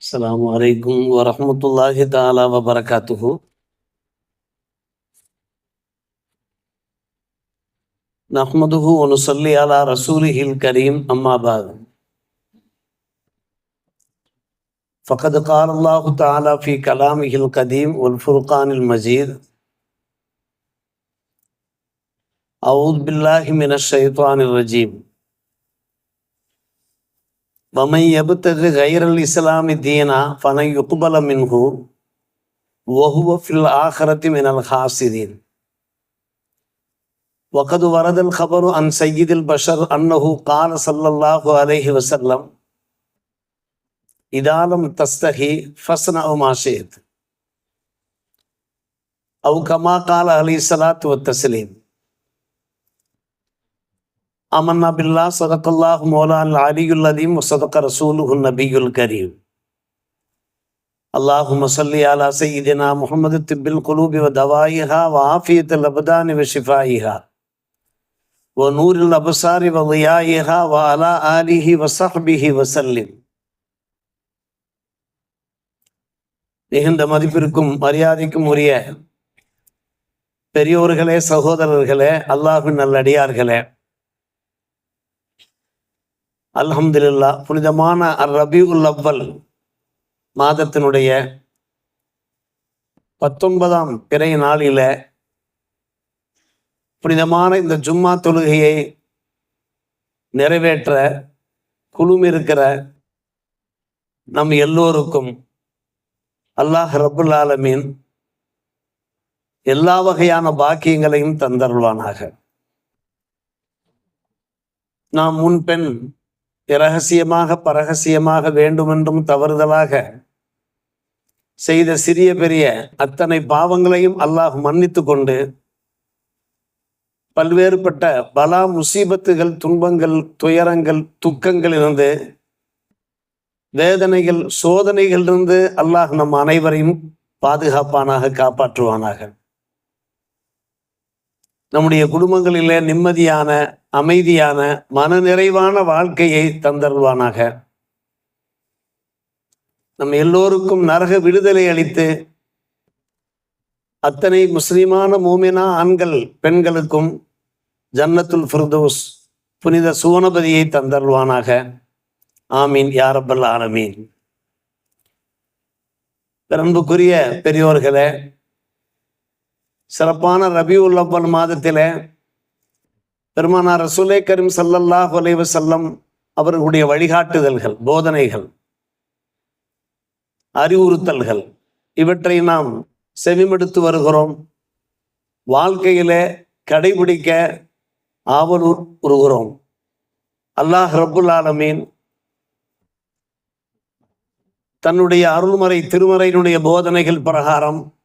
السلام عليكم ورحمة الله تعالى وبركاته. نحمده ونصلي على رسوله الكريم أما بعد. فقد قال الله تعالى في كلامه القديم والفرقان المجيد أعوذ بالله من الشيطان الرجيم. ومن يبتغ غير الإسلام دينا فلن يقبل منه وهو في الآخرة من الخاسرين. وقد ورد الخبر عن سيد البشر أنه قال صلى الله عليه وسلم إذا لم تستحي فاصنع ما شئت. أو كما قال عليه الصلاة والتسليم. آمنا بالله صدق الله مولانا العلي العظيم وصدق رسوله النبي الكريم اللهم صل على سيدنا محمد طب القلوب ودوائها وعافية الأبدان وشفائها ونور الأبصار وضيائها وعلى آله وصحبه وسلم மிகுந்த மதிப்பிற்கும் மரியாதைக்கும் உரிய பெரியோர்களே சகோதரர்களே அல்லாஹின் நல்லடியார்களே அல்ஹம்துல்லா புனிதமான அர் ரபியுல் அவ்வல் மாதத்தினுடைய பத்தொன்பதாம் பிறை நாளில புனிதமான இந்த ஜும்மா தொழுகையை நிறைவேற்ற குழுமிருக்கிற நம் எல்லோருக்கும் அல்லாஹ் ரபுல் ஆலமீன் எல்லா வகையான பாக்கியங்களையும் தந்தருள்வானாக. நாம் முன்பெண் இரகசியமாக பரகசியமாக வேண்டுமென்றும் தவறுதலாக செய்த சிறிய பெரிய அத்தனை பாவங்களையும் அல்லாஹ் மன்னித்து கொண்டு பல்வேறுபட்ட பலா முசீபத்துகள் துன்பங்கள் துயரங்கள் துக்கங்கள் இருந்து வேதனைகள் சோதனைகள் இருந்து அல்லாஹ் நம் அனைவரையும் பாதுகாப்பானாக காப்பாற்றுவானாக. நம்முடைய குடும்பங்களிலே நிம்மதியான அமைதியான மனநிறைவான வாழ்க்கையை தந்தருவானாக நம் எல்லோருக்கும் நரக விடுதலை அளித்து அத்தனை முஸ்லிமான மூமினா ஆண்கள் பெண்களுக்கும் ஜன்னத்துல் ஃபிர்தோஸ் புனித சுவனபதியை தந்தருவானாக ஆமீன். யாரப்பல் ஆலமீன். அன்புக்குரிய பெரியோர்களே சிறப்பான ரபியுல்லப்பல் அவ்வல் மாதத்திலே பெருமானார் ரசூலே கரீம் சல்லல்லாஹ் ஒலைவ செல்லம் அவர்களுடைய வழிகாட்டுதல்கள் போதனைகள் அறிவுறுத்தல்கள் இவற்றை நாம் செவிமெடுத்து வருகிறோம். வாழ்க்கையில கடைபிடிக்க ஆவலுறுகிறோம். அல்லாஹ் ரபுல் ஆலமீன் தன்னுடைய அருள்மறை திருமறையினுடைய போதனைகள் பிரகாரம்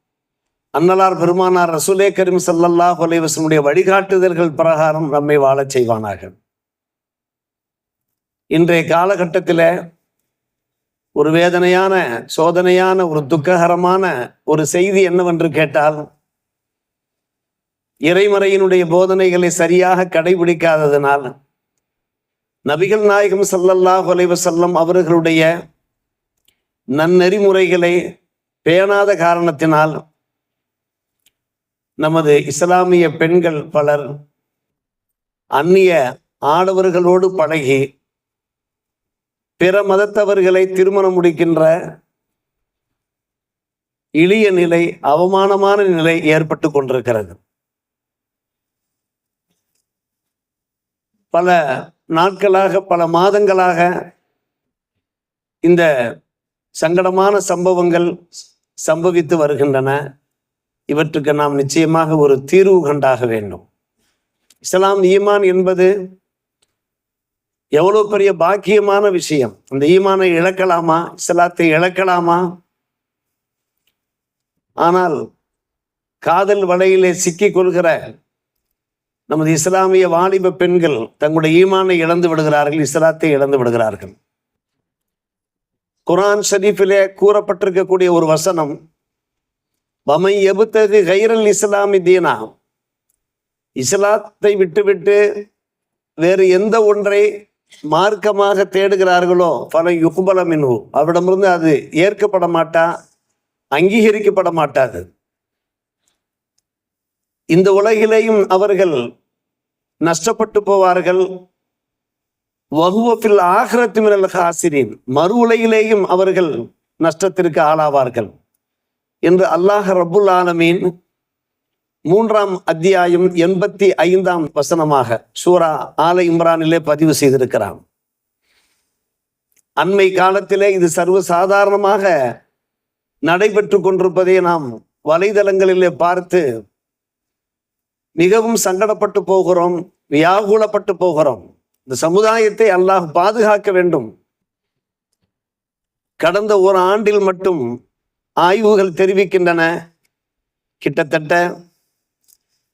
அன்னலார் பெருமானார் ரசூலே கரீம் சல்லல்லா அலைவசனுடைய வழிகாட்டுதல்கள் பிரகாரம் நம்மை வாழச் செய்வானாக. இன்றைய காலகட்டத்தில் ஒரு வேதனையான சோதனையான ஒரு துக்ககரமான ஒரு செய்தி என்னவென்று கேட்டால் இறைமறையினுடைய போதனைகளை சரியாக கடைபிடிக்காததனால் நபிகள் நாயகம் சல்லல்லாஹ் அலைவசல்லம் அவர்களுடைய நன்னெறிமுறைகளை பேணாத காரணத்தினால் நமது இஸ்லாமிய பெண்கள் பலர் அந்நிய ஆடவர்களோடு பழகி பிற மதத்தவர்களை திருமணம் முடிக்கின்ற இழிய நிலை அவமானமான நிலை ஏற்பட்டு கொண்டிருக்கிறது. பல நாட்களாக பல மாதங்களாக இந்த சங்கடமான சம்பவங்கள் சம்பவித்து வருகின்றன. இவற்றுக்கு நாம் நிச்சயமாக ஒரு தீர்வு கண்டாக வேண்டும். இஸ்லாம் ஈமான் என்பது எவ்வளவு பெரிய பாக்கியமான விஷயம். அந்த ஈமானை இழக்கலாமா? இஸ்லாத்தை இழக்கலாமா? ஆனால் காதல் வலையிலே சிக்கிக் கொள்கிற நமது இஸ்லாமிய வாலிப பெண்கள் தங்களுடைய ஈமானை இழந்து விடுகிறார்கள் இஸ்லாத்தை இழந்து விடுகிறார்கள். குரான் ஷரீஃபிலே கூறப்பட்டிருக்கக்கூடிய ஒரு வசனம் வமை எபுத்தது கைரல் இஸ்லாமி தீனா இஸ்லாத்தை விட்டுவிட்டு வேறு எந்த ஒன்றை மார்க்கமாக தேடுகிறார்களோ பல யுகுபலம் மின்ஹு அவரிடமிருந்து அது ஏற்கப்பட மாட்டா அங்கீகரிக்கப்பட மாட்டாது. இந்த உலகிலேயும் அவர்கள் நஷ்டப்பட்டு போவார்கள். வகுவப்பில் ஆகிரத்து மினல் ஹாசிரின் மறு உலகிலேயும் அவர்கள் நஷ்டத்திற்கு ஆளாவார்கள். என்று அல்லாஹ் ரபுல் ஆலமீன் மூன்றாம் அத்தியாயம் எண்பத்தி ஐந்தாம் வசனமாக சூரா ஆல இம்ரானிலே பதிவு செய்திருக்கிறான். அண்மை காலத்திலே இது சர்வ சாதாரணமாக நடைபெற்று கொண்டிருப்பதை நாம் வலைதளங்களிலே பார்த்து மிகவும் சங்கடப்பட்டு போகிறோம் வியாகுலப்பட்டு போகிறோம். இந்த சமுதாயத்தை அல்லாஹ் பாதுகாக்க வேண்டும். கடந்த ஒரு ஆண்டில் மட்டும் ஆய்வுகள் தெரிவிக்கின்றன. கிட்டத்தட்ட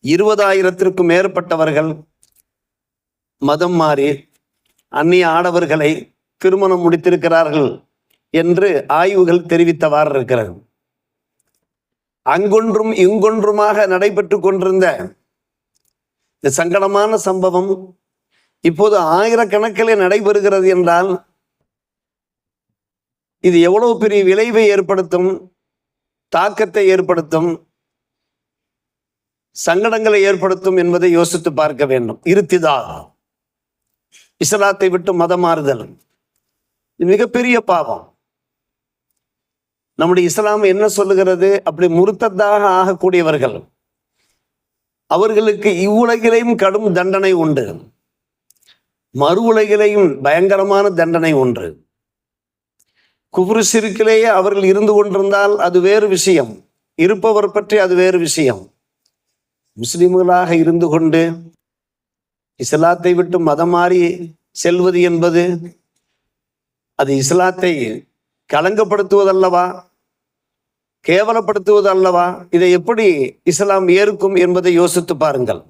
இருபதாயிரத்திற்கும் மேற்பட்டவர்கள் மதம் மாறி அந்நிய ஆடவர்களை திருமணம் முடித்திருக்கிறார்கள் என்று ஆய்வுகள் தெரிவித்தவாறு இருக்கிறது. அங்கொன்றும் இங்கொன்றுமாக நடைபெற்று கொண்டிருந்த இந்த சங்கடமான சம்பவம் இப்போது ஆயிரக்கணக்கிலே நடைபெறுகிறது என்றால் இது எவ்வளவு பெரிய விளைவை ஏற்படுத்தும் தாக்கத்தை ஏற்படுத்தும் சங்கடங்களை ஏற்படுத்தும் என்பதை யோசித்து பார்க்க வேண்டும். இருத்திதா. இஸ்லாத்தை விட்டு மதம் மாறுதல். மிகப்பெரிய பாவம். நம்முடைய இஸ்லாம் என்ன சொல்லுகிறது? அப்படி முறுத்ததாக ஆகக்கூடியவர்கள். அவர்களுக்கு இவ்வுலகிலேயும் கடும் தண்டனை உண்டு. மறு உலகிலேயும் பயங்கரமான தண்டனை ஒன்று குபுரு சிறுக்கிலேயே அவர்கள் இருந்து கொண்டிருந்தால் அது வேறு விஷயம். இருப்பவர் பற்றி அது வேறு விஷயம். முஸ்லிம்களாக இருந்து கொண்டு இஸ்லாத்தை விட்டு மதம் மாறி செல்வது என்பது அது இஸ்லாத்தை களங்கப்படுத்துவதல்லவா? கேவலப்படுத்துவது அல்லவா இதை எப்படி இஸ்லாம் ஏற்கும் என்பதை யோசித்து பாருங்கள்.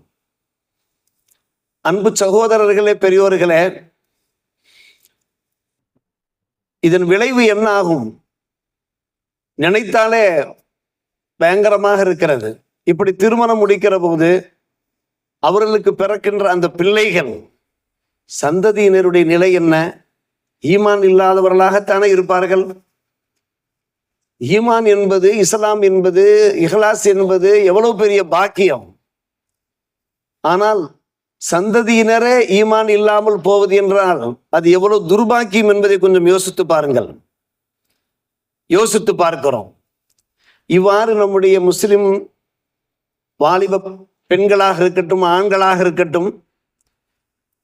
அன்பு சகோதரர்களே பெரியோர்களே இதன் விளைவு என்ன ஆகும் நினைத்தாலே பயங்கரமாக இருக்கிறது. இப்படி திருமணம் முடிக்கிற போது அவர்களுக்கு பிறக்கின்ற அந்த பிள்ளைகள் சந்ததியினருடைய நிலை என்ன? ஈமான் இல்லாதவர்களாகத்தானே இருப்பார்கள்? ஈமான் என்பது இஸ்லாம் என்பது இஹ்லாஸ் என்பது எவ்வளவு பெரிய பாக்கியம்? ஆனால் சந்ததியினரே ஈமான் இல்லாமல் போவது என்றால் அது எவ்வளவு துர்பாக்கியம் என்பதை கொஞ்சம் யோசித்து பாருங்கள். யோசித்து பார்க்கிறோம். இவ்வாறு நம்முடைய முஸ்லிம் வாலிப பெண்களாக இருக்கட்டும் ஆண்களாக இருக்கட்டும்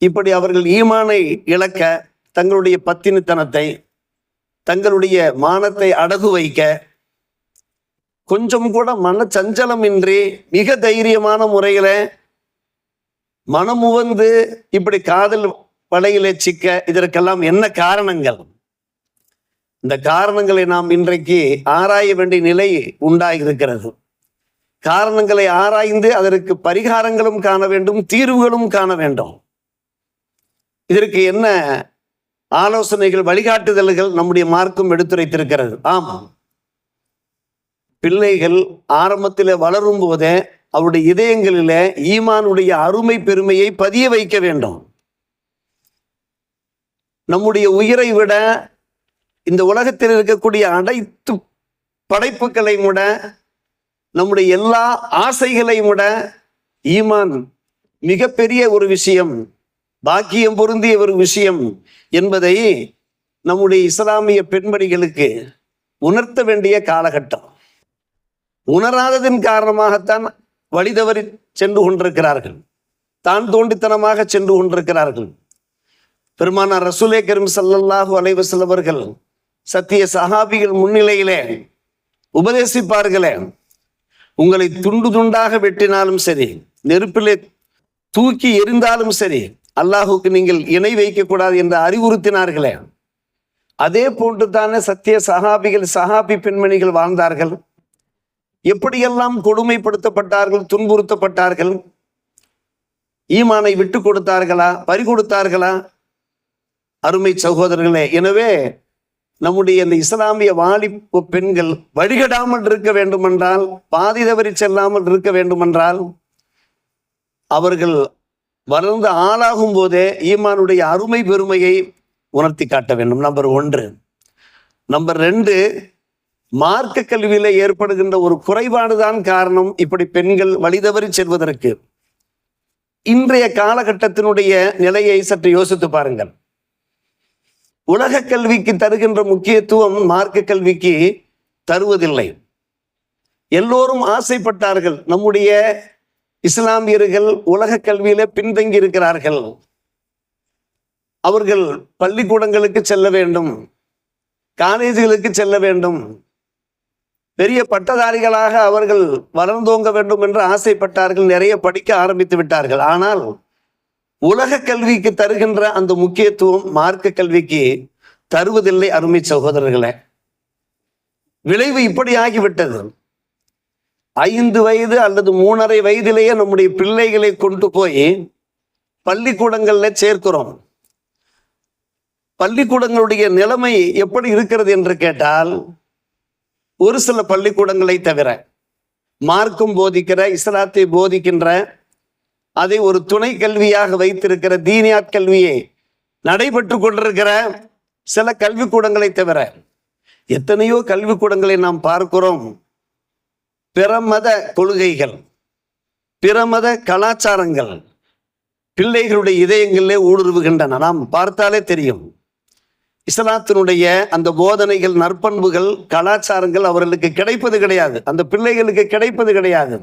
இப்படி அவர்கள் ஈமானை இழக்க தங்களுடைய பத்தினித்தனத்தை தங்களுடைய மானத்தை அடகு வைக்க கொஞ்சம் கூட மன சஞ்சலமின்றி மிக தைரியமான முறையில் மனமுவந்து இப்படி காதல் வலையிலே சிக்க இதற்கெல்லாம் என்ன காரணங்கள்? இந்த காரணங்களை நாம் இன்றைக்கு ஆராய வேண்டிய நிலை உண்டாயிருக்கிறது. காரணங்களை ஆராய்ந்து அதற்கு பரிகாரங்களும் காண வேண்டும் தீர்வுகளும் காண வேண்டும். இதற்கு என்ன ஆலோசனைகள் வழிகாட்டுதல்கள் நம்முடைய மார்க்கும் எடுத்துரைத்திருக்கிறது? ஆமாம். பிள்ளைகள் ஆரம்பத்தில் வளரும் போதே அவருடைய இதயங்களில் ஈமானுடைய அருமை பெருமையை பதிய வைக்க வேண்டும். நம்முடைய உயிரை விட இந்த உலகத்தில் இருக்கக்கூடிய அனைத்து படைப்புகளையும் விட நம்முடைய எல்லா ஆசைகளையும் விட ஈமான் மிகப்பெரிய ஒரு விஷயம் பாக்கியம் பொருந்திய ஒரு விஷயம் என்பதை நம்முடைய இஸ்லாமிய பெண்மணிகளுக்கு உணர்த்த வேண்டிய காலகட்டம். உணராததின் காரணமாகத்தான் வழி தவறி சென்று கொண்டிருக்கிறார்கள். தான் தோண்டித்தனமாக சென்று கொண்டிருக்கிறார்கள். பெருமானார் ரசூலே கரும் சல்லல்லாஹு அலைவசல் அவர்கள் சத்திய சஹாபிகள் முன்னிலையிலே உபதேசிப்பார்களே உங்களை துண்டு துண்டாக வெட்டினாலும் சரி நெருப்பிலே தூக்கி எரிந்தாலும் சரி அல்லாஹுக்கு நீங்கள் இணை வைக்கக்கூடாது என்று அறிவுறுத்தினார்களே. அதே போன்று தானே சத்திய சஹாபிகள் சஹாபி பெண்மணிகள் வாழ்ந்தார்கள். எப்படியெல்லாம் கொடுமைப்படுத்தப்பட்டார்கள் துன்புறுத்தப்பட்டார்கள்? ஈமானை விட்டு கொடுத்தார்களா? பறி கொடுத்தார்களா? அருமை சகோதரர்களே எனவே நம்முடைய இந்த இஸ்லாமிய வாலிப்பு பெண்கள் வழிகடாமல் இருக்க வேண்டுமென்றால் பாதி தவறி செல்லாமல் இருக்க வேண்டுமென்றால் அவர்கள் வளர்ந்து ஆளாகும் போதே ஈமானுடைய அருமை பெருமையை உணர்த்தி காட்ட வேண்டும். நம்பர் ஒன்று. நம்பர் ரெண்டு மார்க்க கல்வியில ஏற்படுகின்ற ஒரு குறைபாடுதான் காரணம் இப்படி பெண்கள் வழிதவறி செல்வதற்கு. இன்றைய காலகட்டத்தினுடைய நிலையை சற்று யோசித்து பாருங்கள். உலக கல்விக்கு தருகின்ற முக்கியத்துவம் மார்க்க கல்விக்கு தருவதில்லை. எல்லோரும் ஆசைப்பட்டார்கள் நம்முடைய இஸ்லாமியர்கள் உலக கல்வியில பின்தங்கி இருக்கிறார்கள். அவர்கள் பள்ளிக்கூடங்களுக்கு செல்ல வேண்டும். காலேஜுகளுக்கு செல்ல வேண்டும். பெரிய பட்டதாரிகளாக அவர்கள் வளர்ந்தோங்க வேண்டும் என்று ஆசைப்பட்டார்கள். நிறைய படிக்க ஆரம்பித்து விட்டார்கள். ஆனால் உலக கல்விக்கு தருகின்ற அந்த முக்கியத்துவம் மார்க்க கல்விக்கு தருவதில்லை அருமை சகோதரர்களே. விளைவு இப்படி ஆகிவிட்டது. ஐந்து வயது அல்லது மூணரை வயதிலேயே நம்முடைய பிள்ளைகளை கொண்டு போய் பள்ளிக்கூடங்கள்ல சேர்க்கிறோம். பள்ளிக்கூடங்களுடைய நிலைமை எப்படி இருக்கிறது என்று கேட்டால் ஒரு சில பள்ளிக்கூடங்களை தவிர மார்க்கும் போதிக்கிற இஸ்லாத்தை போதிக்கின்ற அதை ஒரு துணை கல்வியாக வைத்திருக்கிற தீனியாத் கல்வியை நடைபெற்று கொண்டிருக்கிற சில கல்விக்கூடங்களை தவிர எத்தனையோ கல்விக்கூடங்களை நாம் பார்க்கிறோம். பிறமத கொள்கைகள் பிற மத கலாச்சாரங்கள் பிள்ளைகளுடைய இதயங்களிலே ஊடுருவுகின்றன. நாம் பார்த்தாலே தெரியும். இஸ்லாத்தினுடைய அந்த போதனைகள் நற்பண்புகள் கலாச்சாரங்கள் அவர்களுக்கு கிடைப்பது கிடையாது. அந்த பிள்ளைகளுக்கு கிடைப்பது கிடையாது.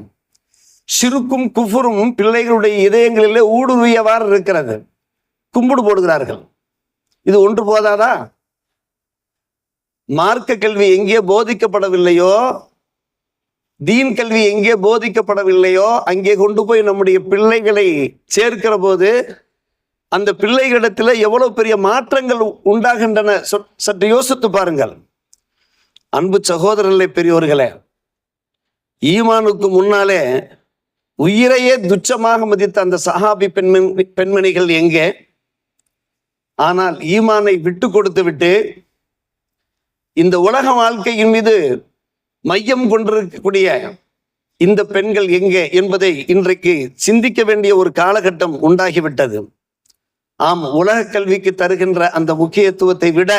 சிறுக்கும் குஃபுரும் பிள்ளைகளுடைய இதயங்களிலே ஊடுருவியவாறு இருக்கிறது. கும்பிடு போடுகிறார்கள். இது ஒன்று போதாதா? மார்க்க கல்வி எங்கே போதிக்கப்படவில்லையோ? தீன் கல்வி எங்கே போதிக்கப்படவில்லையோ? அங்கே கொண்டு போய் நம்முடைய பிள்ளைகளை சேர்க்கிற போது அந்த பிள்ளைகளிடத்தில் எவ்வளவு பெரிய மாற்றங்கள் உண்டாகின்றன சற்று யோசித்து பாருங்கள். அன்பு சகோதரர்களே பெரியோர்களே ஈமானுக்கு முன்னாலே உயிரையே துச்சமாக மதித்த அந்த சஹாபி பெண்மணி பெண்மணிகள் எங்கே? ஆனால் ஈமானை விட்டு கொடுத்து விட்டு இந்த உலக வாழ்க்கையின் மீது மையம் கொண்டிருக்கக்கூடிய இந்த பெண்கள் எங்கே என்பதை இன்றைக்கு சிந்திக்க வேண்டிய ஒரு காலகட்டம் உண்டாகிவிட்டது. ஆம் உலக கல்விக்கு தருகின்ற அந்த முக்கியத்துவத்தை விட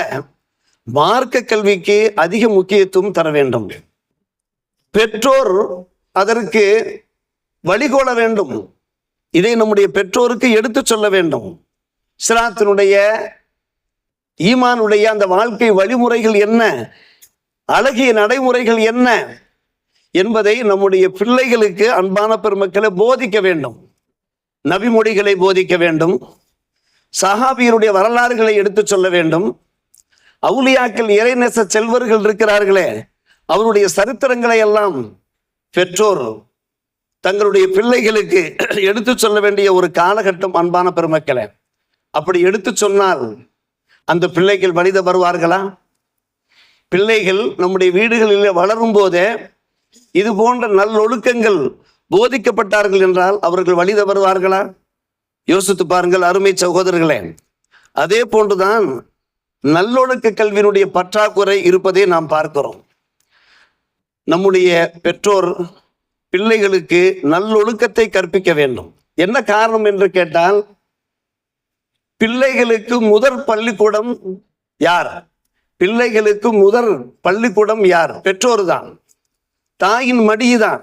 மார்க்க கல்விக்கு அதிக முக்கியத்துவம் தர வேண்டும். பெற்றோர் அதற்கு வழிகோல வேண்டும். இதை நம்முடைய பெற்றோருக்கு எடுத்து சொல்ல வேண்டும். சிராத்தினுடைய ஈமானுடைய அந்த வாழ்க்கை வழிமுறைகள் என்ன? அழகிய நடைமுறைகள் என்ன? என்பதை நம்முடைய பிள்ளைகளுக்கு அன்பான பெருமக்களை போதிக்க வேண்டும். நபிமொழிகளை போதிக்க வேண்டும். சஹாபியருடைய வரலாறுகளை எடுத்துச் சொல்ல வேண்டும். அவுலியாக்கள் இறைநேச செல்வர்கள் இருக்கிறார்களே அவருடைய சரித்திரங்களை எல்லாம் பெற்றோர் தங்களுடைய பிள்ளைகளுக்கு எடுத்துச் சொல்ல வேண்டிய ஒரு காலகட்டம் அன்பான பெருமக்களே. அப்படி எடுத்துச் சொன்னால் அந்த பிள்ளைகள் வழித வருவார்களா? பிள்ளைகள் நம்முடைய வீடுகளில் வளரும் போதே இது போன்ற நல்லொழுக்கங்கள் போதிக்கப்பட்டார்கள் என்றால் அவர்கள் வழி தவறுவார்களா யோசித்து பாருங்கள் அருமை சகோதரர்களே. அதே போன்றுதான் நல்லொழுக்க கல்வியினுடைய பற்றாக்குறை இருப்பதை நாம் பார்க்கிறோம். நம்முடைய பெற்றோர் பிள்ளைகளுக்கு நல்லொழுக்கத்தை கற்பிக்க வேண்டும். என்ன காரணம் என்று கேட்டால் பிள்ளைகளுக்கு முதற் பள்ளிக்கூடம் யார்? பிள்ளைகளுக்கு முதல் பள்ளிக்கூடம் யார்? பெற்றோர் தான் தாயின் மடிதான்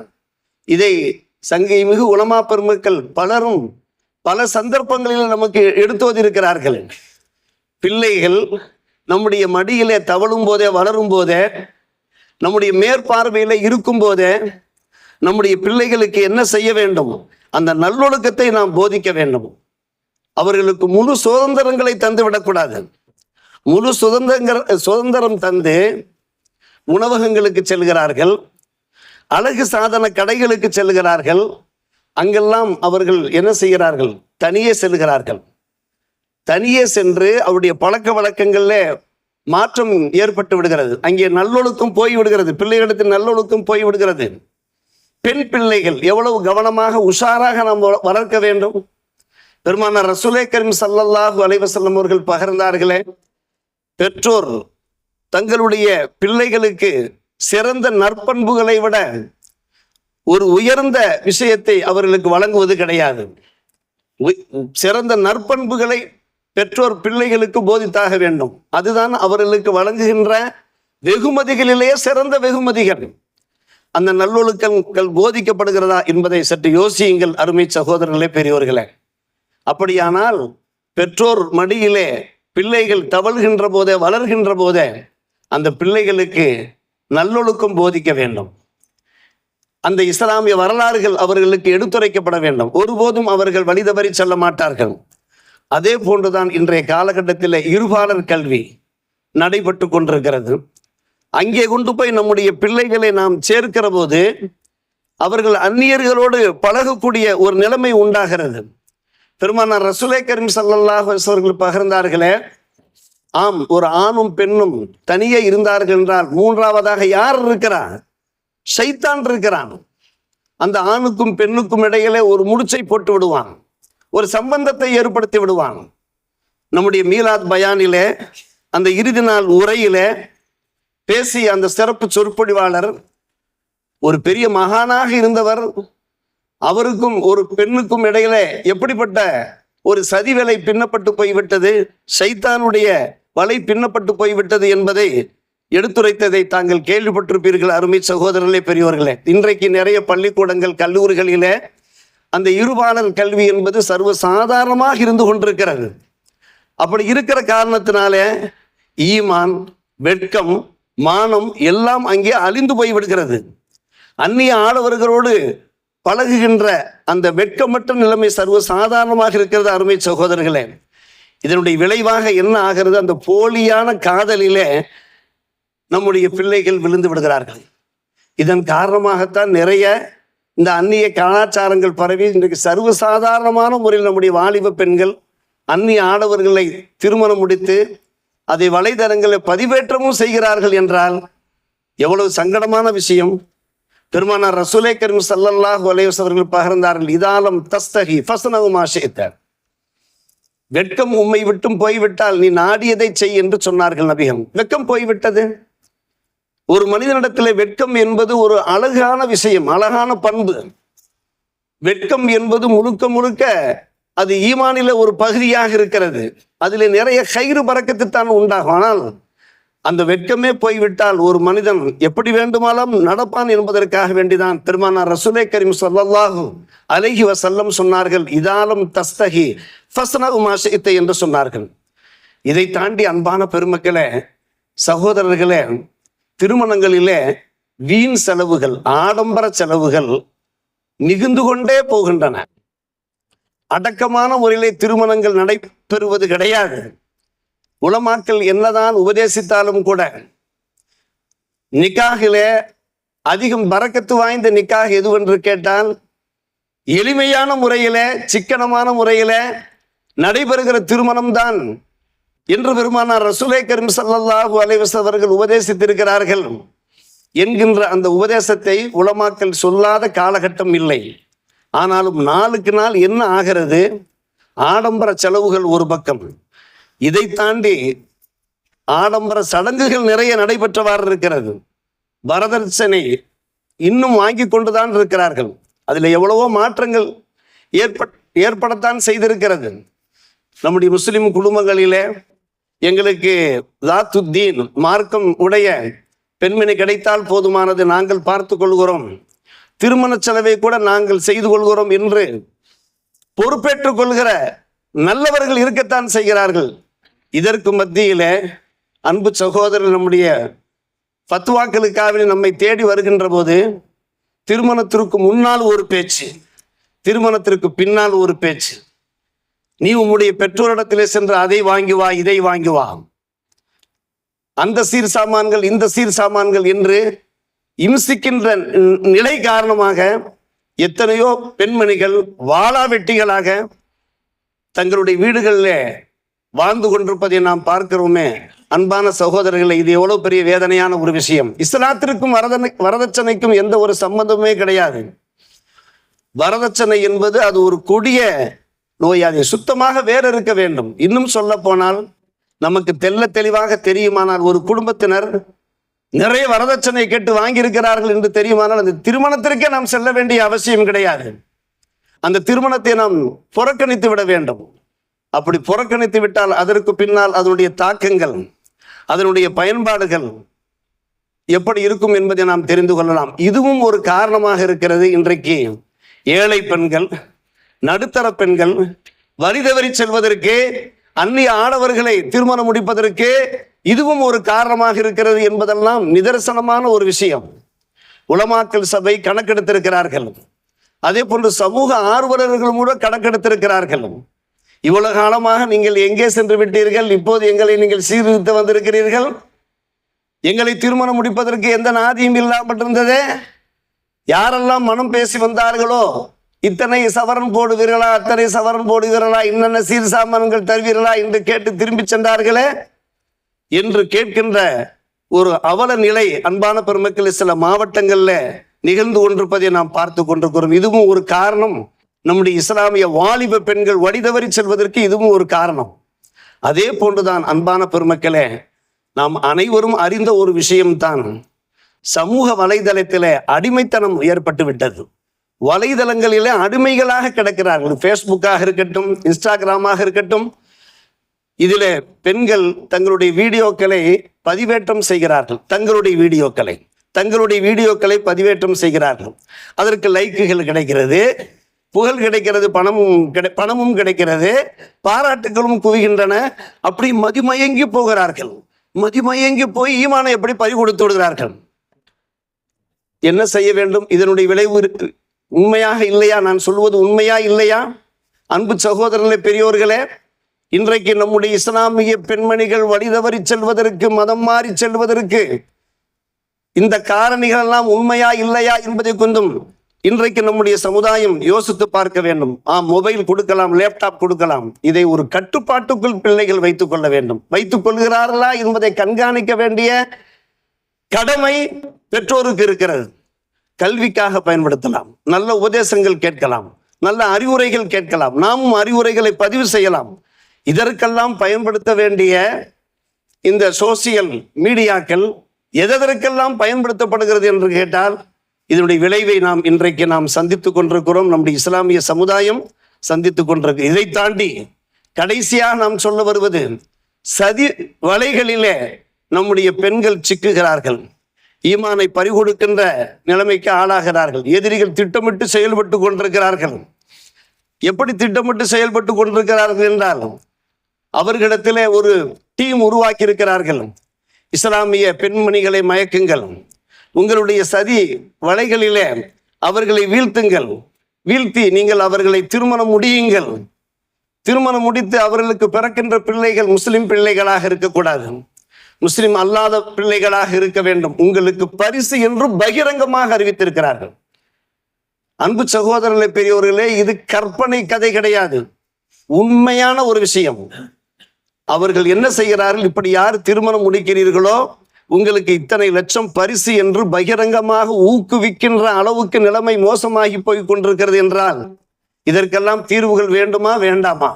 இதை சங்கை மிகு உலமா பெருமக்கள் பலரும் பல சந்தர்ப்பங்களில் நமக்கு எடுத்து வந்திருக்கிறார்கள். பிள்ளைகள் நம்முடைய மடியிலே தவழும் போதே வளரும் போதே நம்முடைய மேற்பார்வையில இருக்கும் போதே நம்முடைய பிள்ளைகளுக்கு என்ன செய்ய வேண்டும்? அந்த நல்லொழுக்கத்தை நாம் போதிக்க வேண்டும். அவர்களுக்கு முழு சுதந்திரங்களை தந்து விடக்கூடாது. முழு சுதந்திர சுதந்திரம் தந்து உணவகங்களுக்கு செல்கிறார்கள். அழகு சாதன கடைகளுக்கு செல்கிறார்கள். அங்கெல்லாம் அவர்கள் என்ன செய்கிறார்கள்? தனியே செல்கிறார்கள். தனியே சென்று அவருடைய பழக்க வழக்கங்கள்ல மாற்றம் ஏற்பட்டு விடுகிறது. அங்கே நல்லொழுக்கம் போய் விடுகிறது. பிள்ளைகளிடத்தில் நல்லொழுக்கம் போய் விடுகிறது. பெண் பிள்ளைகள் எவ்வளவு கவனமாக உஷாராக நாம் வளர்க்க வேண்டும்? பெருமானார் ரசுலே கரீம் சல்லல்லாஹு அலைவசல்லம் அவர்கள் பகிர்ந்தார்களே பெற்றோர் தங்களுடைய பிள்ளைகளுக்கு சிறந்த நற்பண்புகளை விட ஒரு உயர்ந்த விஷயத்தை அவர்களுக்கு வழங்குவது கிடையாது. சிறந்த நற்பண்புகளை பெற்றோர் பிள்ளைகளுக்கு போதித்தாக வேண்டும். அதுதான் அவர்களுக்கு வழங்குகின்ற வெகுமதிகளிலேயே சிறந்த வெகுமதிகள். அந்த நல்லொழுக்கங்கள் போதிக்கப்படுகிறதா என்பதை சற்று யோசியுங்கள் அருமை சகோதரர்களே பெரியவர்களே அப்படியானால் பெற்றோர் மடியிலே பிள்ளைகள் தவழ்கின்ற போதே வளர்கின்ற போதே அந்த பிள்ளைகளுக்கு நல்லொழுக்கம் போதிக்க வேண்டும். அந்த இஸ்லாமிய வரலாறுகள் அவர்களுக்கு எடுத்துரைக்கப்பட வேண்டும். ஒருபோதும் அவர்கள் வழி தவறி செல்ல மாட்டார்கள். அதே போன்றுதான் இன்றைய காலகட்டத்தில் இருபாலர் கல்வி நடைபெற்று கொண்டிருக்கிறது. அங்கே கொண்டு போய் நம்முடைய பிள்ளைகளை நாம் சேர்க்கிற போது அவர்கள் அந்நியர்களோடு பழகக்கூடிய ஒரு நிலைமை உண்டாகிறது. பெருமானார் ரசுலே கரீம் சல்லாஹ் அவர்கள் பகிர்ந்தார்களே ஆம் ஒரு ஆணும் பெண்ணும் தனியே இருந்தார்கள் என்றால் மூன்றாவதாக யார் இருக்கிறார்? சைத்தான் இருக்கிறான். அந்த ஆணுக்கும் பெண்ணுக்கும் இடையிலே ஒரு முடிச்சை போட்டு விடுவான். ஒரு சம்பந்தத்தை ஏற்படுத்தி விடுவான். நம்முடைய மீலாத் பயானிலே அந்த இறுதி நாள் உரையிலே பேசிய அந்த சிறப்பு சொற்பொழிவாளர் ஒரு பெரிய மகானாக இருந்தவர் அவருக்கும் ஒரு பெண்ணுக்கும் இடையில எப்படிப்பட்ட ஒரு சதிவலை பின்னப்பட்டு போய்விட்டது சைத்தானுடைய வலை பின்னப்பட்டு போய்விட்டது என்பதை எடுத்துரைத்ததை தாங்கள் கேள்விப்பட்டிருப்பீர்கள் அருமை சகோதரர்களே பெரியவர்களே இன்றைக்கு நிறைய பள்ளிக்கூடங்கள் கல்லூரிகளிலே அந்த இருபாலர் கல்வி என்பது சர்வ சாதாரணமாக இருந்து கொண்டிருக்கிறது. அப்படி இருக்கிற காரணத்தினாலே ஈமான் வெட்கம் மானம் எல்லாம் அங்கே அழிந்து போய் விடுகிறது அந்நிய ஆடவர்களோடு பழகுகின்ற அந்த வெட்கமற்ற நிலைமை சர்வ சாதாரணமாக இருக்கிறது அருமை சகோதரர்களே. இதனுடைய விளைவாக என்ன ஆகிறது? அந்த போலியான காதலிலே நம்முடைய பிள்ளைகள் விழுந்து விடுகிறார்கள். இதன் காரணமாகத்தான் நிறைய இந்த அந்நிய கலாச்சாரங்கள் பரவி இன்றைக்கு சர்வசாதாரணமான முறையில் நம்முடைய வாலிப பெண்கள் அந்நிய ஆடவர்களை திருமணம் முடித்து அதை வலைதளங்களில் பதிவேற்றமும் செய்கிறார்கள் என்றால் எவ்வளவு சங்கடமான விஷயம். பெருமானார் ரசூலே கரீம் சல்லல்லாஹ் அலைஹி அவர்கள் பகிர்ந்தார்கள் இதாலம் தஸ்தகி ஃபஸ்னவு மாஷேத்த வெட்கம் உம்மை விட்டும் போய்விட்டால் நீ நாடியதை செய் என்று சொன்னார்கள் நபிகம் வெட்கம் போய்விட்டது. ஒரு மனிதனிடத்தில் வெட்கம் என்பது ஒரு அழகான விஷயம் அழகான பண்பு. வெட்கம் என்பது முழுக்க முழுக்க அது ஈமானில ஒரு பகுதியாக இருக்கிறது. அதில் நிறைய கயிறு பறக்கத்து தான் உண்டாகும். ஆனால் அந்த வெட்கமே போய்விட்டால் ஒரு மனிதன் எப்படி வேண்டுமானாலும் நடப்பான் என்பதற்காக வேண்டிதான். பெருமானார் ரசூலே கரீம் ஸல்லல்லாஹு அலைஹி வசல்லம் சொன்னார்கள் இதாலும் தஸ்தகி ஃபஸ்னவு மாஷித்தை என்று சொன்னார்கள். இதை தாண்டி அன்பான பெருமக்களே சகோதரர்களே திருமணங்களிலே வீண் செலவுகள் ஆடம்பர செலவுகள் மிகுந்து கொண்டே போகின்றன. அடக்கமான முறையிலே திருமணங்கள் நடைபெறுவது கிடையாது. உலமாக்கள் என்னதான் உபதேசித்தாலும் கூட நிக்காகிலே அதிகம் பறக்கத்து வாய்ந்த நிக்காக எதுவென்று கேட்டால் எளிமையான முறையிலே சிக்கனமான முறையிலே நடைபெறுகிற திருமணம் தான் என்று பெருமானார் ரசுலே கரீம் ஸல்லல்லாஹு அலைவசவர்கள் அவர்கள் உபதேசித்திருக்கிறார்கள். என்கின்ற அந்த உபதேசத்தை உலமாக்கள் சொல்லாத காலகட்டம் இல்லை. ஆனாலும் நாளுக்கு நாள் என்ன ஆகிறது? ஆடம்பர செலவுகள் ஒரு பக்கம். இதை தாண்டி ஆடம்பர சடங்குகள் நிறைய நடைபெற்றவாறு இருக்கிறது. வரதட்சணை இன்னும் வாங்கி கொண்டுதான் இருக்கிறார்கள். அதில் எவ்வளவோ மாற்றங்கள் ஏற்பட் ஏற்படத்தான் செய்திருக்கிறது. நம்முடைய முஸ்லிம் குடும்பங்களிலே எங்களுக்கு தாத்துத்தீன் மார்க்கம் உடைய பெண்மணி கிடைத்தால் போதுமானது நாங்கள் பார்த்து கொள்கிறோம். திருமண செலவை கூட நாங்கள் செய்து கொள்கிறோம் என்று பொறுப்பேற்றுக் கொள்கிற நல்லவர்கள் இருக்கத்தான் செய்கிறார்கள். இதற்கு மத்தியில அன்பு சகோதரர் நம்முடைய பத்துவாக்களுக்காக நம்மை தேடி வருகின்ற போது திருமணத்திற்கு முன்னால் ஒரு பேச்சு திருமணத்திற்கு பின்னால் ஒரு பேச்சு நீ உம்முடைய பெற்றோரிடத்திலே சென்று அதை வாங்கி வா இதை வாங்கி வா. அந்த சீர் சாமான்கள் இந்த சீர் சாமான்கள் என்று இம்சிக்கின்ற நிலை காரணமாக எத்தனையோ பெண்மணிகள் வாளா வெட்டிகளாக தங்களுடைய வீடுகளில் வாழ்ந்து கொண்டிருப்பதை நாம் பார்க்கிறோமே. அன்பான சகோதரர்களை இது எவ்வளவு பெரிய வேதனையான ஒரு விஷயம். இஸ்லாத்திற்கும் வரதனை வரதட்சணைக்கும் எந்த ஒரு சம்பந்தமே கிடையாது. வரதட்சணை என்பது அது ஒரு கொடிய நோய் அதை சுத்தமாக வேற இருக்க வேண்டும். இன்னும் சொல்ல போனால் நமக்கு தெல்ல தெளிவாக தெரியுமானால் ஒரு குடும்பத்தினர் நிறைய வரதட்சணை கேட்டு வாங்கியிருக்கிறார்கள் என்று தெரியுமானால் அந்த திருமணத்திற்கே நாம் செல்ல வேண்டிய அவசியம் கிடையாது. அந்த திருமணத்தை நாம் புறக்கணித்து விட வேண்டும். அப்படி புறக்கணித்து விட்டால் அதற்கு பின்னால் அதனுடைய தாக்கங்கள் அதனுடைய பயன்பாடுகள் எப்படி இருக்கும் என்பதை நாம் தெரிந்து கொள்ளலாம். இதுவும் ஒரு காரணமாக இருக்கிறது. இன்றைக்கு ஏழை பெண்கள் நடுத்தர பெண்கள் வரி தவறி செல்வதற்கு அந்நிய ஆடவர்களை திருமணம் முடிப்பதற்கு இதுவும் ஒரு காரணமாக இருக்கிறது என்பதெல்லாம் நிதர்சனமான ஒரு விஷயம். உலமாக்கல் சபை கணக்கெடுத்திருக்கிறார்கள். அதே போன்று சமூக ஆர்வலர்கள் கூட கணக்கெடுத்திருக்கிறார்கள். இவ்வளவு காலமாக நீங்கள் எங்கே சென்று விட்டீர்கள்? இப்போது எங்களை நீங்கள் சீர்திருத்த வந்திருக்கிறீர்கள்? எங்களை திருமணம் முடிப்பதற்கு எந்த நாதியும் இல்லாமல் இருந்ததே யாரெல்லாம் மனம் பேசி வந்தார்களோ? இத்தனை சவரன் போடுவீர்களா? அத்தனை சவரன் போடுவீர்களா? இன்னென்ன சீர் சாமான்கள் தருவீர்களா? என்று கேட்டு திரும்பி சென்றார்களே. என்று கேட்கின்ற ஒரு அவல நிலை அன்பான பெருமக்கள் சில மாவட்டங்கள்ல நிகழ்ந்து கொண்டிருப்பதை நாம் பார்த்து கொண்டிருக்கிறோம். இதுவும் ஒரு காரணம். நம்முடைய இஸ்லாமிய வாலிப பெண்கள் வழிதவறி செல்வதற்கு இதுவும் ஒரு காரணம். அதே போன்றுதான் அன்பான பெருமக்களே நாம் அனைவரும் அறிந்த ஒரு விஷயம்தான். சமூக வலைதளத்திலே அடிமைத்தனம் ஏற்பட்டு விட்டது வலைதளங்களிலே அடிமைகளாக கிடக்கிறார்கள். ஃபேஸ்புக்காக இருக்கட்டும் இன்ஸ்டாகிராமாக இருக்கட்டும். இதில் பெண்கள் தங்களுடைய வீடியோக்களை பதிவேற்றம் செய்கிறார்கள். தங்களுடைய வீடியோக்களை தங்களுடைய வீடியோக்களை பதிவேற்றம் செய்கிறார்கள். அதற்கு லைக்குகள் கிடைக்கிறது புகழ் கிடைக்கிறது பணமும் கிடை பணமும் கிடைக்கிறது பாராட்டுகளும் குவிகின்றன. அப்படி மதிமயங்கி போகிறார்கள். மதிமயங்கி போய் ஈமானை எப்படி பறி கொடுத்து விடுகிறார்கள்? என்ன செய்ய வேண்டும்? இதனுடைய விளைவு உண்மையாக இல்லையா? நான் சொல்வது உண்மையா இல்லையா? அன்பு சகோதரர்களே பெரியோர்களே இன்றைக்கு நம்முடைய இஸ்லாமிய பெண்மணிகள் வழிதவறி செல்வதற்கு மதம் மாறி செல்வதற்கு இந்த காரணிகள் எல்லாம் உண்மையா இல்லையா என்பதை கொண்டும் இன்றைக்கு நம்முடைய சமுதாயம் யோசித்து பார்க்க வேண்டும். ஆம் மொபைல் கொடுக்கலாம் லேப்டாப் கொடுக்கலாம். இதை ஒரு கட்டுப்பாட்டுக்குள் பிள்ளைகள் வைத்துக் கொள்ள வேண்டும். வைத்துக் கொள்கிறார்களா என்பதை கண்காணிக்க வேண்டிய கடமை பெற்றோருக்கு இருக்கிறது. கல்விக்காக பயன்படுத்தலாம். நல்ல உபதேசங்கள் கேட்கலாம். நல்ல அறிவுரைகள் கேட்கலாம். நாமும் அறிவுரைகளை பதிவு செய்யலாம். இதற்கெல்லாம் பயன்படுத்த வேண்டிய இந்த சோசியல் மீடியாக்கள் எதற்கெல்லாம் பயன்படுத்தப்படுகிறது என்று கேட்டால் இதனுடைய விளைவை நாம் இன்றைக்கு நாம் சந்தித்துக் கொண்டிருக்கிறோம். நம்முடைய இஸ்லாமிய சமுதாயம் சந்தித்துக் கொண்டிருக்கு. இதை தாண்டி கடைசியாக நாம் சொல்ல வருவது சதி வலைகளிலே நம்முடைய பெண்கள் சிக்குகிறார்கள். ஈமானை பறிகொடுக்கின்ற நிலைமைக்கு ஆளாகிறார்கள். எதிரிகள் திட்டமிட்டு செயல்பட்டு கொண்டிருக்கிறார்கள். எப்படி திட்டமிட்டு செயல்பட்டு கொண்டிருக்கிறார்கள் என்றால் அவர்களிடத்திலே ஒரு டீம் உருவாக்கி இருக்கிறார்கள் இஸ்லாமிய பெண்மணிகளை மயக்குங்கள். உங்களுடைய சதி வலைகளிலே அவர்களை வீழ்த்துங்கள். வீழ்த்தி நீங்கள் அவர்களை திருமணம் முடியுங்கள். திருமணம் முடித்து அவர்களுக்கு பிறக்கின்ற பிள்ளைகள் முஸ்லிம் பிள்ளைகளாக இருக்கக்கூடாது. முஸ்லிம் அல்லாத பிள்ளைகளாக இருக்க வேண்டும். உங்களுக்கு பரிசு என்று பகிரங்கமாக அறிவித்திருக்கிறார்கள். அன்பு சகோதரர்களே பெரியவர்களே இது கற்பனை கதை கிடையாது. உண்மையான ஒரு விஷயம். அவர்கள் என்ன செய்கிறார்கள்? இப்படி யார் திருமணம் முடிக்கிறீர்களோ உங்களுக்கு இத்தனை லட்சம் பரிசு என்று பகிரங்கமாக ஊக்குவிக்கின்ற அளவுக்கு நிலைமை மோசமாகி போய் கொண்டிருக்கிறது என்றால் இதற்கெல்லாம் தீர்வுகள் வேண்டுமா வேண்டாமா?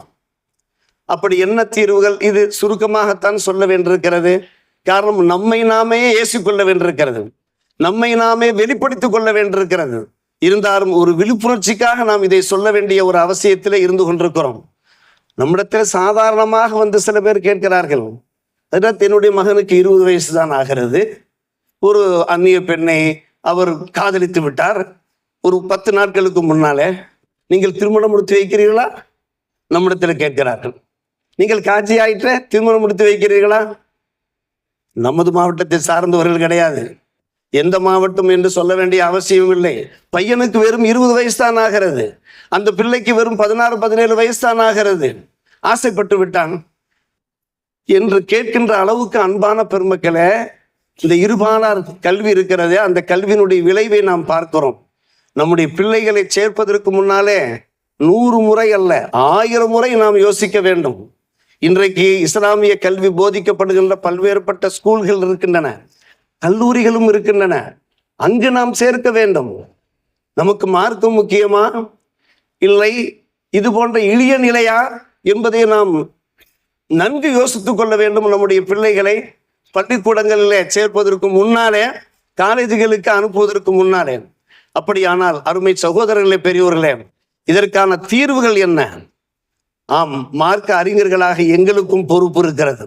அப்படி என்ன தீர்வுகள்? இது சுருக்கமாகத்தான் சொல்ல வேண்டியிருக்கிறது. காரணம் நம்மை நாமே ஏசிக்கொள்ள வேண்டியிருக்கிறது. நம்மை நாமே வெளிப்படுத்திக் கொள்ள வேண்டியிருக்கிறது. இருந்தாலும் ஒரு விழிப்புணர்ச்சிக்காக நாம் இதை சொல்ல வேண்டிய ஒரு அவசியத்தில் இருந்து கொண்டிருக்கிறோம். நம்மிடத்தில் சாதாரணமாக வந்து சில பேர் கேட்கிறார்கள். அதனால் என்னுடைய மகனுக்கு இருபது வயசு தான் ஆகிறது. ஒரு அந்நிய பெண்ணை அவர் காதலித்து விட்டார். ஒரு பத்து நாட்களுக்கு முன்னாலே நீங்கள் திருமணம் முடித்து வைக்கிறீர்களா? நம்மிடத்தில் கேட்கிறார்கள். நீங்கள் காட்சி ஆயிற்ற திருமணம் முடித்து வைக்கிறீர்களா? நமது மாவட்டத்தை சார்ந்தவர்கள் கிடையாது. எந்த மாவட்டம் என்று சொல்ல வேண்டிய அவசியம் இல்லை. பையனுக்கு வெறும் இருபது வயசு தான் ஆகிறது. அந்த பிள்ளைக்கு வெறும் பதினாறு பதினேழு வயசு தான் ஆகிறது. ஆசைப்பட்டு விட்டான். என்று கேட்கின்ற அளவுக்கு அன்பான பெருமக்களே இந்த இருபாலார் கல்வி இருக்கிறதே அந்த கல்வியினுடைய விளைவை நாம் பார்க்கிறோம். நம்முடைய பிள்ளைகளை சேர்ப்பதற்கு முன்னாலே நூறு முறை அல்ல ஆயிரம் முறை நாம் யோசிக்க வேண்டும். இன்றைக்கு இஸ்லாமிய கல்வி போதிக்கப்படுகின்ற பல்வேறுபட்ட ஸ்கூல்கள் இருக்கின்றன கல்லூரிகளும் இருக்கின்றன. அங்கு நாம் சேர்க்க வேண்டும். நமக்கு மார்க்கம் முக்கியமா? இல்லை இது போன்ற இளிய நிலையா என்பதை நாம் நன்கு யோசித்துக் கொள்ள வேண்டும் நம்முடைய பிள்ளைகளை பள்ளிக்கூடங்களிலே சேர்ப்பதற்கு முன்னாலே காலேஜுகளுக்கு அனுப்புவதற்கு முன்னாலே. அப்படியானால் அருமை சகோதரர்களே பெரியோர்களே இதற்கான தீர்வுகள் என்ன? ஆம் மார்க்க அறிஞர்களாக எங்களுக்கும் பொறுப்பு இருக்கிறது.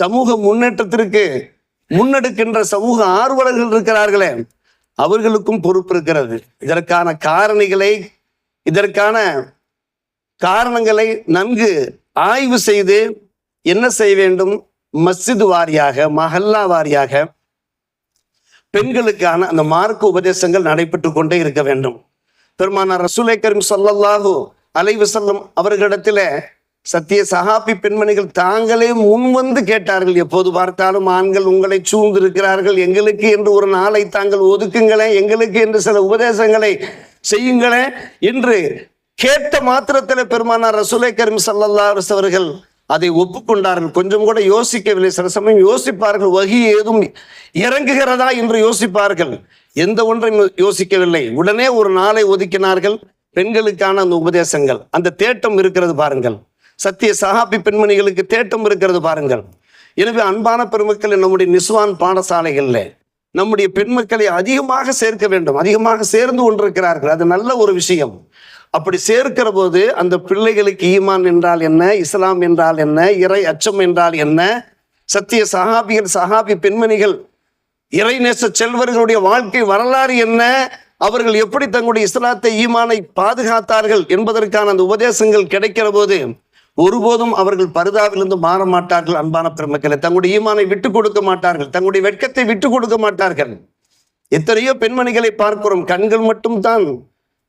சமூக முன்னேற்றத்திற்கு முன்னெடுக்கின்ற சமூக ஆர்வலர்கள் இருக்கிறார்களே அவர்களுக்கும் பொறுப்பு இருக்கிறது. இதற்கான காரணிகளை இதற்கான காரணங்களை நன்கு ஆய்வு செய்து என்ன செய்ய வேண்டும்? மஸ்ஜித் வாரியாக மஹல்லா வாரியாக பெண்களுக்கான அந்த மார்க்க உபதேசங்கள் நடைபெற்று கொண்டே இருக்க வேண்டும். பெருமானார் ரசூலை கரீம் ஸல்லல்லாஹு அலைவசல்லம் வஸல்லம் சத்திய சஹாபி பெண்மணிகள் தாங்களே முன்வந்து கேட்டார்கள் எப்போது பார்த்தாலும் ஆண்கள் உங்களை சூழ்ந்திருக்கிறார்கள் எங்களுக்கு என்று ஒரு நாளை தாங்கள் ஒதுக்குங்களேன் எங்களுக்கு என்று சில உபதேசங்களை செய்யுங்களேன் என்று கேட்ட மாத்திரத்தில் பெருமானார் ரசூலை கரீம் ஸல்லல்லாஹு அவர்கள் அதை ஒப்புக்கொண்டார்கள். கொஞ்சம் கூட யோசிக்கவில்லை. சில சமயம் யோசிப்பார்கள் வகி ஏதும் இறங்குகிறதா? என்று யோசிப்பார்கள். எந்த ஒன்றையும் யோசிக்கவில்லை. உடனே ஒரு நாளை ஒதுக்கினார்கள். பெண்களுக்கான அந்த உபதேசங்கள் அந்த தேட்டம் இருக்கிறது பாருங்கள். சத்திய சகாபி பெண்மணிகளுக்கு தேட்டம் இருக்கிறது பாருங்கள். எனவே அன்பான பெருமக்களை நம்முடைய நிஸ்வான் பாடசாலைகளில் நம்முடைய பெண்மக்களை அதிகமாக சேர்க்க வேண்டும் அதிகமாக சேர்ந்து கொண்டிருக்கிறார்கள். அது நல்ல ஒரு விஷயம். அப்படி சேர்க்கிற போது அந்த பிள்ளைகளுக்கு ஈமான் என்றால் என்ன இஸ்லாம் என்றால் என்ன இறை அச்சம் என்றால் என்ன சத்திய சகாபிகள் சகாபி பெண்மணிகள் இறைநேச செல்வர்களுடைய வாழ்க்கை வரலாறு என்ன அவர்கள் எப்படி தங்களுடைய இஸ்லாத்தை ஈமானை பாதுகாத்தார்கள் என்பதற்கான அந்த உபதேசங்கள் கிடைக்கிற போது ஒருபோதும் அவர்கள் பரிதாவிலிருந்து மாற மாட்டார்கள் அன்பான பெருமக்களை. தங்களுடைய ஈமானை விட்டு கொடுக்க மாட்டார்கள் தங்களுடைய வெட்கத்தை விட்டு கொடுக்க மாட்டார்கள். எத்தனையோ பெண்மணிகளை பார்க்கிறோம் கண்கள் மட்டும்தான்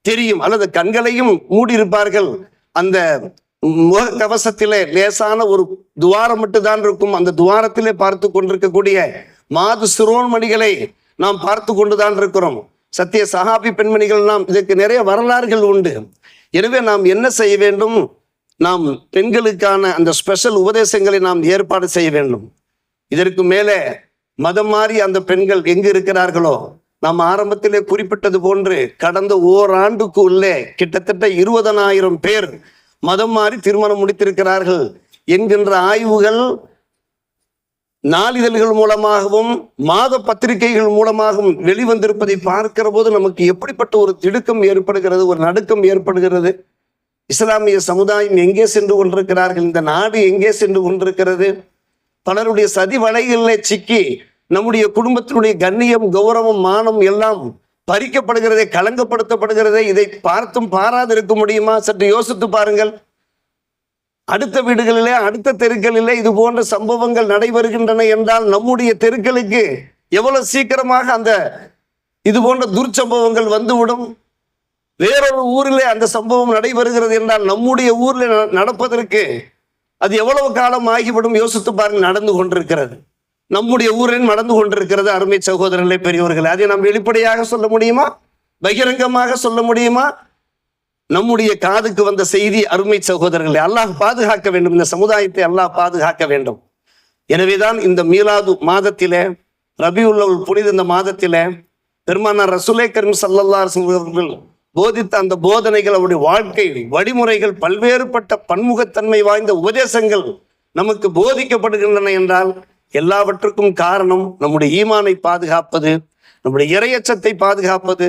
தெரியும் அல்லது கண்களையும் மூடியிருப்பார்கள். அந்த முக கவசத்திலே லேசான ஒரு துவாரம் மட்டும்தான் இருக்கும். அந்த துவாரத்திலே பார்த்து கொண்டிருக்கக்கூடிய மாது சிரோன்மணிகளை நாம் பார்த்து கொண்டுதான் இருக்கிறோம். சத்திய சகாபி பெண்மணிகள் நாம் இதற்கு நிறைய வரலாறுகள் உண்டு. எனவே நாம் என்ன செய்ய வேண்டும்? நாம் பெண்களுக்கான அந்த ஸ்பெஷல் உபதேசங்களை நாம் ஏற்பாடு செய்ய வேண்டும். இதற்கு மேலே மதம் மாறி அந்த பெண்கள் எங்கு இருக்கிறார்களோ நாம் ஆரம்பத்திலே குறிப்பிட்டது போன்று கடந்த ஓராண்டுக்கு உள்ளே கிட்டத்தட்ட இருபதனாயிரம் பேர் மதம் மாறி திருமணம் முடித்திருக்கிறார்கள். என்கின்ற ஆய்வுகள் நாளிதழ்கள் மூலமாகவும் மாத பத்திரிகைகள் மூலமாகவும் வெளிவந்திருப்பதை பார்க்கிற போது நமக்கு எப்படிப்பட்ட ஒரு திடுக்கம் ஏற்படுகிறது ஒரு நடுக்கம் ஏற்படுகிறது? இஸ்லாமிய சமுதாயம் எங்கே சென்று கொண்டிருக்கிறார்கள்? இந்த நாடு எங்கே சென்று கொண்டிருக்கிறது? பலருடைய சதி வலைகளிலே சிக்கி நம்முடைய குடும்பத்தினுடைய கண்ணியம் கௌரவம் மானம் எல்லாம் பறிக்கப்படுகிறதே களங்கப்படுத்தப்படுகிறதே இதை பார்த்தும் பாராது இருக்க முடியுமா? சற்று யோசித்து பாருங்கள். அடுத்த வீடுகளிலே அடுத்த தெருக்களிலே இது போன்ற சம்பவங்கள் நடைபெறுகின்றன என்றால் நம்முடைய தெருக்களுக்கு எவ்வளவு சீக்கிரமாக அந்த இது போன்ற துர்ச்சம்பவங்கள் வந்துவிடும்? வேறொரு ஊரிலே அந்த சம்பவம் நடைபெறுகிறது என்றால் நம்முடைய ஊரில் ந- நடப்பதற்கு அது எவ்வளவு காலம் ஆகிவிடும்? யோசித்து பாருங்கள் நடந்து கொண்டிருக்கிறது. நம்முடைய ஊரில் நடந்து கொண்டிருக்கிறது அருமை சகோதரர்களே பெரியவர்கள் அதை நாம் வெளிப்படையாக சொல்ல முடியுமா? பகிரங்கமாக சொல்ல முடியுமா? நம்முடைய காதுக்கு வந்த செய்தி அருமை சகோதரர்களை அல்லாஹ் பாதுகாக்க வேண்டும். இந்த சமுதாயத்தை அல்லாஹ் பாதுகாக்க வேண்டும். எனவேதான் இந்த மீலாது மாதத்திலே ரபியுல்லல் புனித இந்த மாதத்தில பெருமானார் ரசுலே கரீம் சல்லல்லா அவர்கள் போதித்த அந்த போதனைகள் அவருடைய வாழ்க்கை வழிமுறைகள் பல்வேறுபட்ட பன்முகத்தன்மை வாய்ந்த உபதேசங்கள் நமக்கு போதிக்கப்படுகின்றன என்றால் எல்லாவற்றுக்கும் காரணம் நம்முடைய ஈமானை பாதுகாப்பது நம்முடைய இறையச்சத்தை பாதுகாப்பது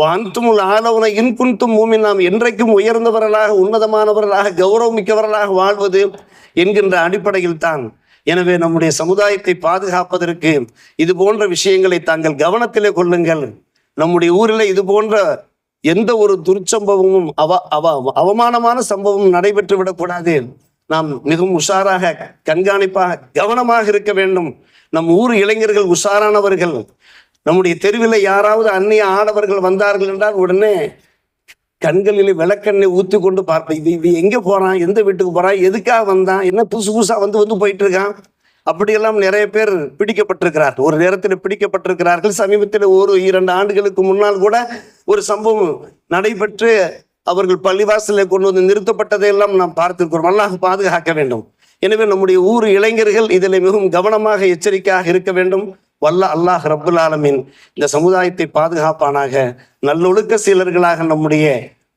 வாந்தும் ஆலவன இன்குன்தும் மூமி நாம் என்றைக்கும் உயர்ந்தவர்களாக உன்னதமானவர்களாக கௌரவமிக்கவர்களாக வாழ்வது என்கின்ற அடிப்படையில் தான். எனவே நம்முடைய சமுதாயத்தை பாதுகாப்பதற்கு இது போன்ற விஷயங்களை தாங்கள் கவனத்திலே கொள்ளுங்கள். நம்முடைய ஊரில் இது போன்ற எந்த ஒரு துர்ச்சம்பவமும் அவ அவ அவமானமான சம்பவம் நடைபெற்று விடக்கூடாது. நாம் மிகவும் உஷாராக கண்காணிப்பாக கவனமாக இருக்க வேண்டும். நம் ஊர் இளைஞர்கள் உஷாரானவர்கள். நம்முடைய தெருவில் யாராவது அந்நிய ஆடவர்கள் வந்தார்கள் என்றால் உடனே கண்களில் விளக்கண்ணை ஊத்தி கொண்டு பார்ப்பேன். இது இது எங்கே போகிறான் எந்த வீட்டுக்கு போகிறான் எதுக்காக வந்தான்? என்ன புதுசு புதுசாக வந்து வந்து போயிட்டு இருக்கான் அப்படியெல்லாம் நிறைய பேர் பிடிக்கப்பட்டிருக்கிறார். ஒரு நேரத்தில் பிடிக்கப்பட்டிருக்கிறார்கள். சமீபத்தில் ஒரு இரண்டு ஆண்டுகளுக்கு முன்னால் கூட ஒரு சம்பவம் நடைபெற்று அவர்கள் பள்ளிவாசலில் கொண்டு வந்து நிறுத்தப்பட்டதையெல்லாம் நாம் பார்த்திருக்கிறோம். அல்லாஹ் பாதுகாக்க வேண்டும். எனவே நம்முடைய ஊர் இளைஞர்கள் இதில் மிகவும் கவனமாக எச்சரிக்கையாக இருக்க வேண்டும். வல்ல அல்லாஹ் ரபுல் ஆலமின் இந்த சமுதாயத்தை பாதுகாப்பானாக நல்லொழுக்க சீலர்களாக நம்முடைய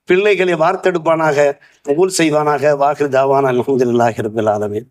பிள்ளைகளை வார்த்தெடுப்பானாக கபூல் செய்வானாக வாகிர் தாவான் அலமதுல்லாஹி ரபுல் ஆலமின்.